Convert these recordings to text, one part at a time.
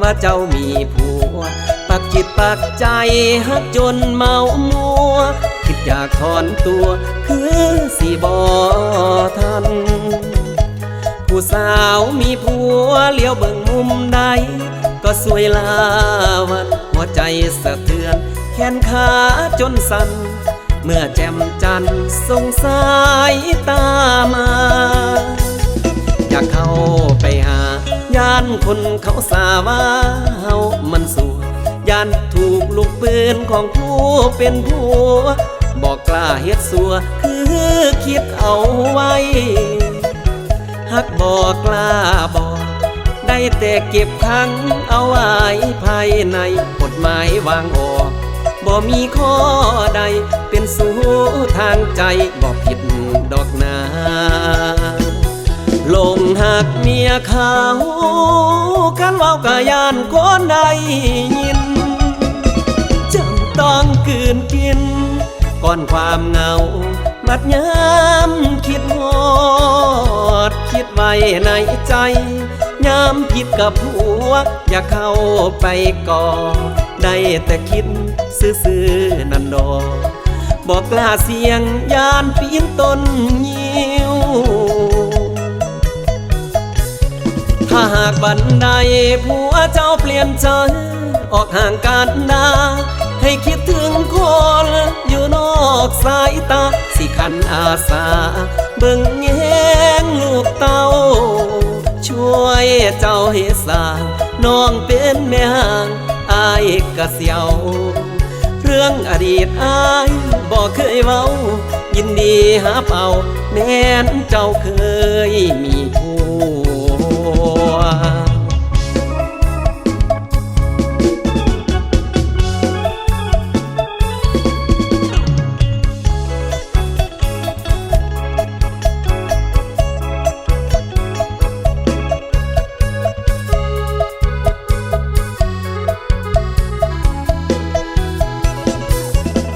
ว่าเจ้ามีผัว ปักจิตปักใจฮักจนเมามัว คิดอยากถอนตัวคือสิบอทัน ผู้สาวมีผัวเลี้ยวเบิ่งมุมใด ก็สวยลาวันหัวใจสะเทือน แขนขาจนสั่นเมื่อแจ่มจันทร์สงสายตามา คนเขาสาว่าเฮามันสัวย่านถูกลูกปืนของผู้เป็นผัวบอกกล้าเฮ็ดสัวคือคิดเอาไว้หักบอกกล้าบอกได้แต่เก็บขังเอาไว้ภายในกฎหมายวางออกบ่มีข้อใดเป็นสู้ทางใจบ่ผิดดอกนา ลงหักเมียเขากันว่ากะยานคนใดยินจำต้องกืนกิน ก่อนความเหงา มัดย้ำคิดหอด คิดไว้ในใจยามผิดกับผัว อย่าเข้าไปก่อ ได้แต่คิดซื่อๆนันดอบอกกล้าเสียงยานปีนต้นยิว ถ้าหากบันไดผัวเจ้าเปลี่ยนใจ ออกห่างกันนาให้คิดถึงคนอยู่นอกสายตา สิคันอาสา เบิ่งแยงลูกเต้า ช่วยเจ้าให้สางน้องเป็นแม่ห่างอายกะเสียว เรื่องอดีตอายบอกเคยเว้า ยินดีหาเป่าแม้นเจ้าเคยมีผัว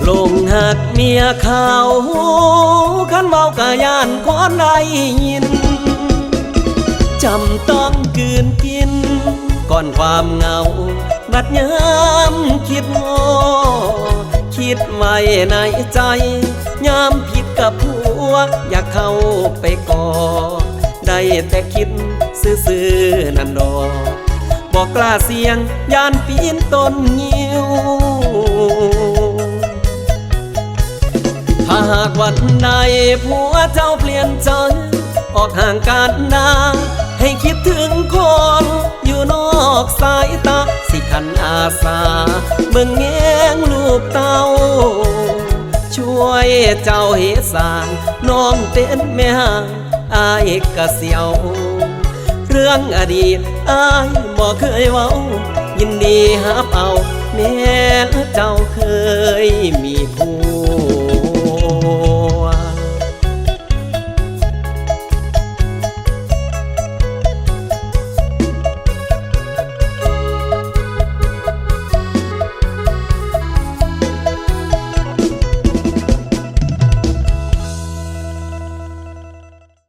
ลงหักเมียเขาขันเบากะยานคนใดยิน จำต้องกืนกิน ก่อนความเหงา บัดยามคิดงอคิดไว้ในใจยามผิดกับผัว อยากเข้าไปกอดได้แต่คิดซื่อๆนั่นดอกบอกกล้าเสียงยานปีนต้นยิวถ้าหากวันใดผัวเจ้าเปลี่ยนใจ ออกห่างกันนาให้คิดถึงคนอยู่นอกสายตา สิคันอาสาเบิ่งแงงลูกเต้า ช่วยเจ้าเหตสางน้องเป็นแม่ห่างอายกะเสียว เรื่องอดีตอายบอกเคยเว้า ยินดีหาเป่าแม้เจ้าเคยมี